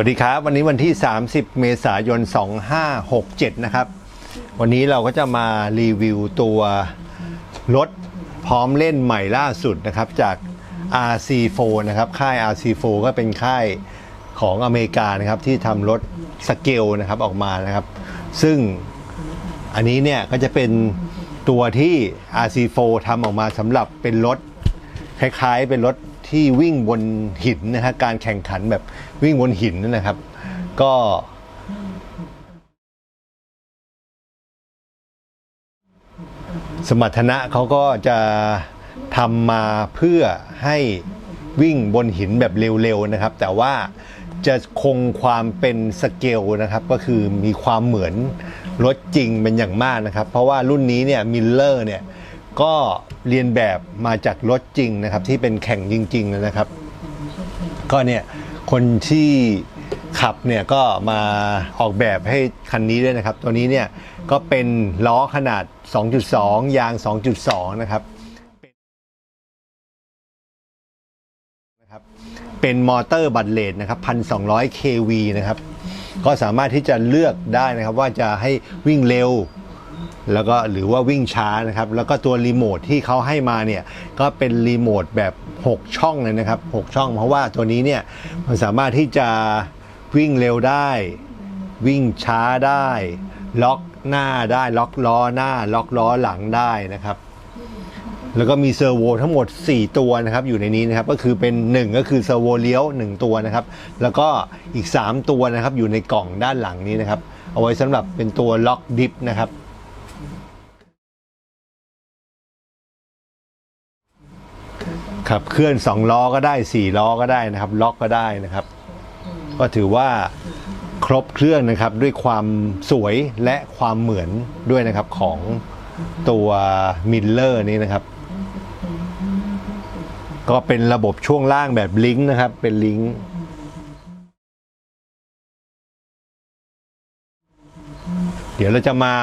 วัสดีครับ วันนี้วันที่ 30 เมษายน 2567 นะครับ วันนี้เราก็จะมารีวิวตัวรถพร้อมเล่นใหม่ล่าสุดนะครับจาก RC4 นะครับค่าย RC4 ก็เป็นค่ายของอเมริกานะครับที่ทำรถสเกลนะครับออกมานะครับ ซึ่งอันนี้เนี่ยก็จะเป็นตัวที่ RC4 ทำออกมาสำหรับเป็นรถคล้ายๆ เป็นรถ ที่วิ่งบนหินนะฮะการแข่งขันแบบวิ่งบนหินนั่นนะครับ ก็สมรรถนะเขาก็จะทำมาเพื่อให้วิ่งบนหินแบบเร็วๆนะครับ แต่ว่าจะคงความเป็นสเกลนะครับ ก็คือมีความเหมือนรถจริงเป็นอย่างมากนะครับ เพราะว่ารุ่นนี้เนี่ยมิลเลอร์เนี่ย ก็เรียนแบบมาจากรถจริงนะครับ ที่เป็นแข่งจริงๆนะครับ ก็เนี่ยคนที่ขับเนี่ยก็มาออกแบบให้คันนี้ด้วยนะครับ ตัวนี้เนี่ยก็เป็นล้อขนาด 2.2 ยาง 2.2 นะครับนะครับ เป็นมอเตอร์บัตเลตนะครับ1,200 kV นะครับ ก็สามารถที่จะเลือกได้นะครับว่าจะให้วิ่งเร็ว แล้วก็หรือว่าวิ่งช้านะครับแล้วก็ตัวรีโมทที่เขาให้มาเนี่ยก็เป็นรีโมทแบบ 6 ช่องเลยนะครับ 6 ช่อง เพราะว่าตัวนี้เนี่ยมันสามารถที่จะวิ่งเร็วได้ วิ่งช้าได้ ล็อกหน้าได้ล็อกล้อหน้า ล็อกล้อหลังได้นะครับแล้วก็มีเซอร์โวทั้งหมด 4 ตัวนะครับอยู่ในนี้นะครับก็คือเป็น 1 ก็คือเซอร์โวเลี้ยว 1 ตัวนะครับ แล้วก็อีก 3 ตัวนะครับอยู่ในกล่องด้านหลังนี้นะครับ เอาไว้สำหรับเป็นตัวล็อกดิฟนะครับ ขับเคลื่อน 2 ล้อก็ได้ 4 ล้อก็ได้นะครับ ล็อกก็ได้นะครับ ก็ถือว่าครบเครื่องนะครับด้วยความสวยและความเหมือนด้วยนะครับของตัวมิลเลอร์นี้นะครับ ก็เป็นระบบช่วงล่างแบบลิงก์นะครับ เป็นลิงก์เดี๋ยวเราจะมา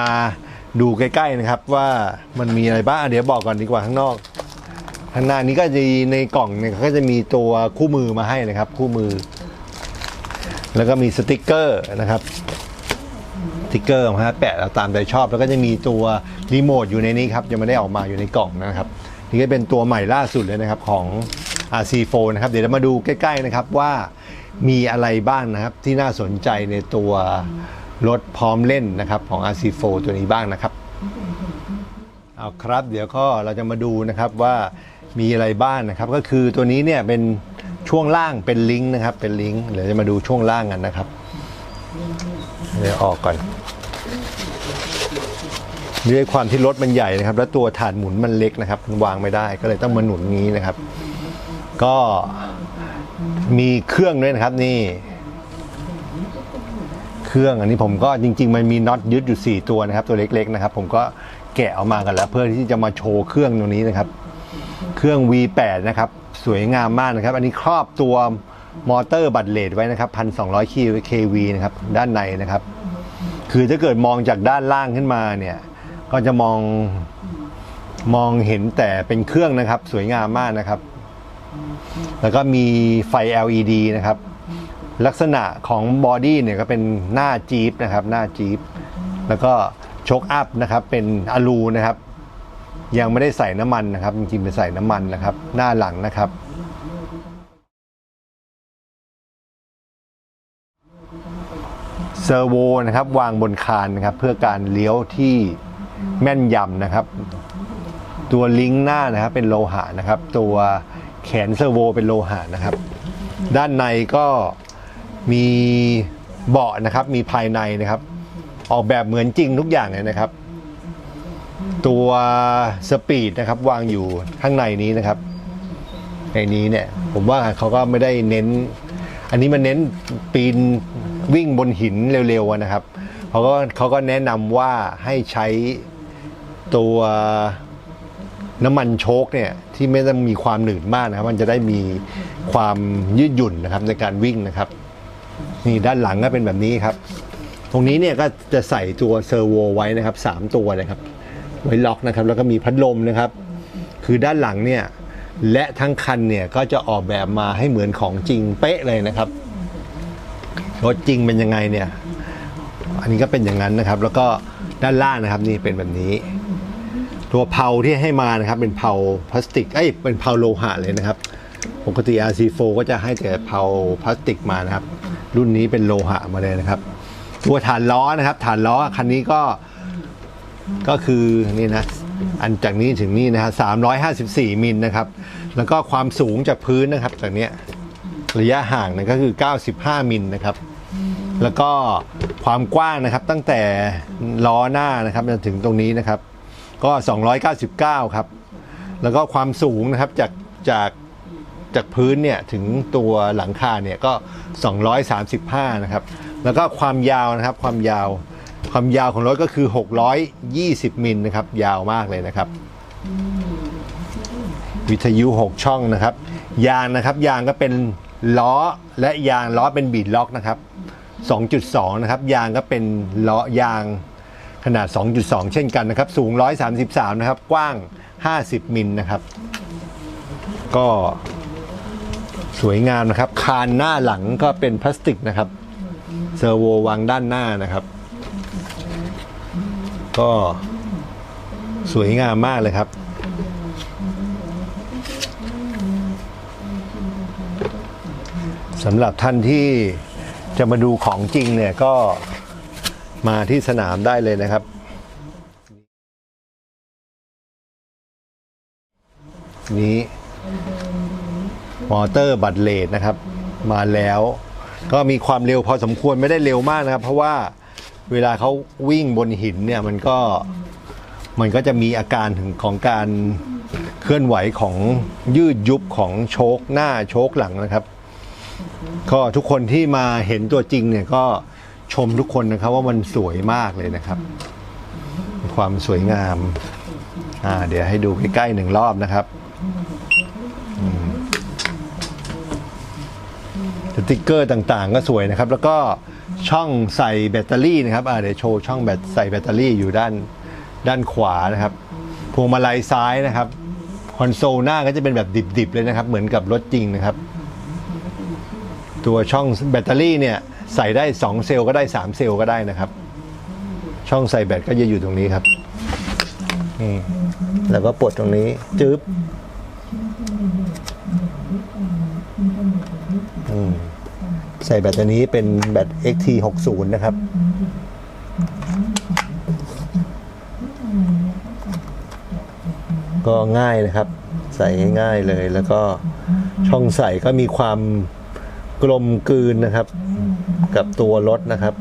ดูใกล้ ๆ นะครับว่ามันมีอะไรบ้าง เดี๋ยวบอกก่อนดีกว่าข้างนอก ข้างหน้านี้ก็จะในกล่องเนี่ยก็จะมีตัวคู่มือมาให้นะครับ คู่มือ แล้วก็มีสติกเกอร์นะครับสติกเกอร์มาแปะเราตามใจชอบ แล้วก็จะมีตัวรีโมทอยู่ในนี้ครับยังไม่ได้ออกมาอยู่ในกล่องนะครับนี่ก็เป็นตัวใหม่ล่าสุดเลยนะครับของ RC4 นะครับ เดี๋ยวเรามาดูใกล้ ๆนะครับว่ามีอะไรบ้างนะครับที่น่าสนใจในตัวรถพร้อมเล่นนะครับของ RC4 ตัวนี้บ้างนะครับเอาครับ เดี๋ยวก็เราจะมาดูนะครับว่า มีอะไรบ้างนะครับ ก็คือตัวนี้เนี่ยเป็นช่วงล่างเป็นลิงก์นะครับ เป็นลิงก์เดี๋ยวจะมาดูช่วงล่างกันนะครับเดี๋ยวออกก่อนด้วยความที่รถมันใหญ่นะครับ แล้วตัวถาดหมุนมันเล็กนะครับมันวางไม่ได้ก็เลยต้องมาหนุนงี้นะครับ ก็มีเครื่องด้วยนะครับนี่ เครื่องอันนี้ผมก็จริง ๆ มันมีน็อตยึดอยู่ 4 ตัวนะครับ ตัวเล็ก ๆ นะครับ ผมก็แกะออกมากันแล้ว เพื่อที่จะมาโชว์เครื่องตรงนี้นะครับ รื่อง V8 นะครับ สวยงามมากนะครับ อันนี้ครอบตัวมอเตอร์บัตเลตไว้นะครับ 1,200 kV นะครับ ด้านในนะครับ คือถ้าเกิดมองจากด้านล่างขึ้นมาเนี่ย ก็จะมองมองเห็นแต่เป็นเครื่องนะครับ สวยงามมากนะครับ แล้วก็มีไฟ LED นะครับ ลักษณะของบอดี้เนี่ยก็เป็นหน้าจี๊ปนะครับ หน้าจี๊ปแล้วก็โชคอัพนะครับ เป็นอลูนะครับ ยังไม่ได้ใส่น้ำมันนะครับ จริงๆเป็นใส่น้ำมันนะครับ หน้าหลังนะครับ เซอร์โวนะครับวางบนคานนะครับ เพื่อการเลี้ยวที่แม่นยำนะครับ ตัวลิงก์หน้านะครับเป็นโลหะนะครับ ตัวแขนเซอร์โวเป็นโลหะนะครับ ด้านในก็มีเบาะนะครับ มีภายในนะครับ ออกแบบเหมือนจริงทุกอย่างเลยนะครับ ตัวสปีดนะครับวางอยู่ข้างในนี้นะครับ ในนี้เนี่ยผมว่าเขาก็ไม่ได้เน้น อันนี้มันเน้นปีนวิ่งบนหินเร็วๆนะครับเขาก็เขาก็แนะนำว่าให้ใช้ตัวน้ำมันโชคเนี่ยที่ไม่ต้องมีความหนืดมากนะครับ มันจะได้มีความยืดหยุ่นนะครับในการวิ่งนะครับ นี่ด้านหลังก็เป็นแบบนี้ครับ ตรงนี้เนี่ยก็จะใส่ตัวเซอร์โวไว้นะครับสามตัวนะครับ ไว้ล็อกนะครับแล้วก็มีพัดลมนะครับ คือด้านหลังเนี่ยและทั้งคันเนี่ยก็จะออกแบบมาให้เหมือนของจริงเป๊ะเลยนะครับรถจริงเป็นยังไงเนี่ยอันนี้ก็เป็นอย่างนั้นนะครับ แล้วก็ด้านล่างนะครับนี่เป็นแบบนี้ ตัวเพาที่ให้มานะครับ เป็นเพาพลาสติกเอ้ยเป็นเพาโลหะเลยนะครับปกติ RC4 ก็จะให้แต่เพาพลาสติกมานะครับ รุ่นนี้เป็นโลหะมาเลยนะครับ ตัวฐานล้อนะครับ ฐานล้อคันนี้ก็ ก็คือนี่นะอันจากนี้ถึงนี่นะฮะ354มิลนะครับ แล้วก็ความสูงจากพื้นนะครับจากเนี้ยระยะห่างนะก็คือ 95 มิลนะครับ แล้วก็ความกว้างนะครับตั้งแต่ล้อหน้านะครับจนถึงตรงนี้นะครับ ก็ 299 ครับ แล้วก็ความสูงนะครับจากจากจากพื้นเนี่ยถึงตัวหลังคาเนี่ยก็ 235 นะครับ แล้วก็ความยาวนะครับความยาว ความยาวของรถก็คือ 620 มิลนะครับ ยาวมากเลยนะครับ วิทยุ 6 ช่องนะครับ ยางนะครับยางก็เป็นล้อและยางล้อเป็นบีดล็อกนะครับ 2.2 นะครับ ยางก็เป็นล้อยางขนาด 2.2 เช่นกันนะครับ สูง 133 นะครับ กว้าง 50 มิลนะครับ ก็สวยงามนะครับ คานหน้าหลังก็เป็นพลาสติกนะครับ เซอร์โววางด้านหน้านะครับ ก็สวยงามมากเลยครับ สำหรับท่านที่จะมาดูของจริงเนี่ยก็มาที่สนามได้เลยนะครับ นี้มอเตอร์บัตเลดนะครับ มาแล้ว ก็มีความเร็วพอสมควรไม่ได้เร็วมากนะครับ เพราะว่า เวลาเขาวิ่งบนหินเนี่ยมันก็มันก็จะมีอาการถึงของการเคลื่อนไหวของยืดยุบของโชคหน้าโชคหลังนะครับ ก็ทุกคนที่มาเห็นตัวจริงเนี่ยก็ชมทุกคนนะครับ ว่ามันสวยมากเลยนะครับ ความสวยงามอ่าเดี๋ยวให้ดูใกล้ๆหนึ่งรอบนะครับสติกเกอร์ต่างๆ ก็สวยนะครับ แล้วก็ ช่องใส่แบตเตอรี่นะครับอ่าเดี๋ยวโชว์ช่องแบตใส่แบตเตอรี่อยู่ด้านด้านขวานะครับ พวงมาลัยซ้ายนะครับ คอนโซลหน้าก็จะเป็นแบบดิบๆเลยนะครับ เหมือนกับรถจริงนะครับ ตัวช่องแบตเตอรี่เนี่ยใส่ได้ 2 เซลล์ก็ได้ 3 เซลล์ก็ได้นะครับ ช่องใส่แบตก็จะอยู่ตรงนี้ครับนี่แล้วก็ปลดตรงนี้จึ๊บอืม ใส่แบตตัวนี้เป็นแบต XT60 นะครับ ก็ง่ายนะครับ ใส่ง่ายเลยแล้วก็ช่องใส่ก็มีความกลมกลืนนะครับ กับตัวรถนะครับ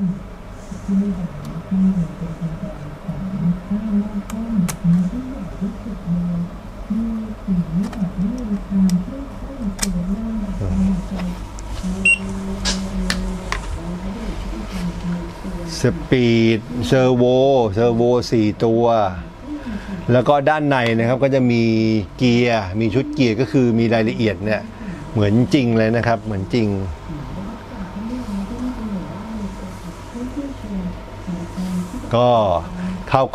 สปีดเซอร์โวเซอร์โวสี่ตัว แล้วก็ด้านในนะครับก็จะมีเกียร์ มีชุดเกียร์ก็คือมีรายละเอียดเนี่ย เหมือนจริงเลยนะครับ เหมือนจริง ก็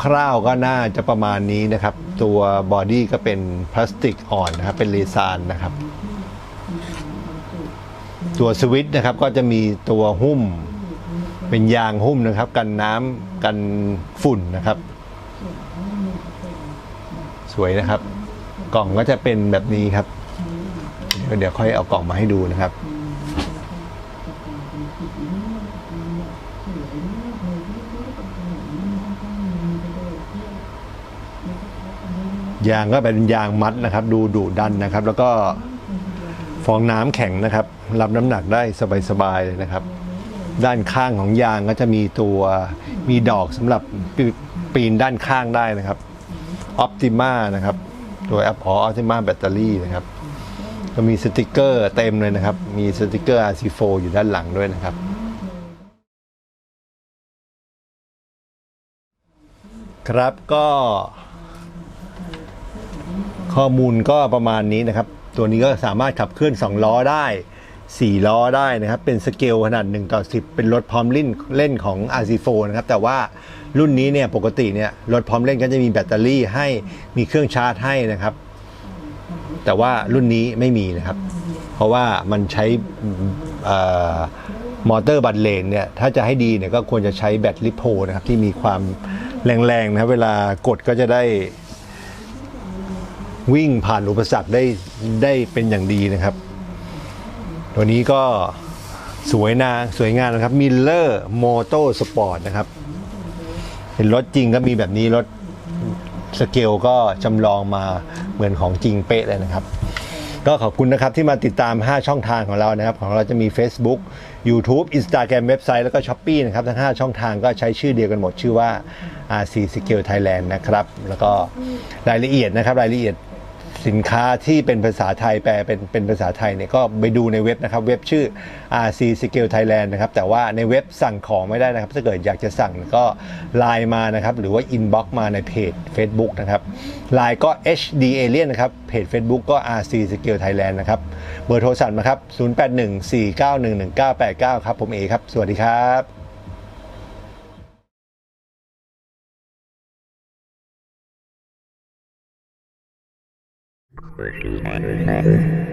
คร่าวๆก็น่าจะประมาณนี้นะครับ ตัวบอดี้ก็เป็นพลาสติกอ่อนนะครับ เป็นเรซานนะครับ ตัวสวิตช์นะครับก็จะมีตัวหุ้ม เป็นยางหุ้มนะครับ กันน้ำกันฝุ่นนะครับ สวยนะครับ กล่องก็จะเป็นแบบนี้ครับ เดี๋ยวค่อยเอากล่องมาให้ดูนะครับยางก็เป็นยางมัดนะครับ ดูดุดันนะครับ แล้วก็ องน้ำแข็งนะครับ รับน้ำหนักได้สบายๆเลยนะครับ ด้านข้างของยางก็จะมีตัวมีดอกสำหรับปีนด้านข้างได้นะครับ Optima นะครับตัวแอปพอ Optima แบตเตอรี่นะครับ ก็มีสติกเกอร์เต็มเลยนะครับ มีสติกเกอร์ RC4 อยู่ด้านหลังด้วยนะครับครับก็ข้อมูลก็ประมาณนี้นะครับ ตัวนี้ก็สามารถขับเคลื่อน 2 ล้อได้ 4 ล้อได้นะครับ เป็นสเกลขนาด 1 ต่อ 10 เป็นรถพร้อมเล่นเล่นของ RC4 นะครับ แต่ว่ารุ่นนี้เนี่ยปกติเนี่ยรถพร้อมเล่นก็จะมีแบตเตอรี่ให้มีเครื่องชาร์จให้นะครับ แต่ว่ารุ่นนี้ไม่มีนะครับ เพราะว่ามันใช่มอเตอร์บัตเลนเนี่ยถ้าจะให้ดีเนี่ยก็ควรจะใช้แบตลิโพนะครับที่มีความแรงๆนะครับเวลากดก็จะได้ วิ่งผ่านอุปสรรคได้ได้เป็นอย่างดีนะครับ ตัวนี้ก็สวยนาสวยงามนะครับมิลเลอร์โมโตสปอร์ตนะครับ เห็นรถจริงก็มีแบบนี้รถสเกลก็จำลองมาเหมือนของจริงเป๊ะเลยนะครับ ก็ขอบคุณนะครับที่มาติดตาม 5 ช่องทางของเรานะครับ ของเราจะมี Facebook YouTube Instagram เว็บไซต์แล้วก็ s h อ p e e นะครับ ทั้ง 5 ช่องทางก็ใช้ชื่อเดียวกันหมดชื่อว่า RC Skill Thailand นะครับ แล้วก็รายละเอียดนะครับรายละเอียด สินค้าที่เป็นภาษาไทยแปลเป็นเป็นภาษาไทยเนี่ยก็ไปดูในเว็บนะครับ เว็บชื่อ RC Skill Thailand นะครับ แต่ว่าในเว็บสั่งของไม่ได้นะครับ ถ้าเกิดอยากจะสั่งก็ไลน์มานะครับ หรือว่า inbox มาในเพจ Facebook นะครับไลน์ก็ HD Alien นะครับ เพจ Facebook ก็ RC Skill Thailand นะครับ เบอร์โทรศัพท์นะครับ 0814911989 ครับ ผมเอครับ สวัสดีครับ Squishy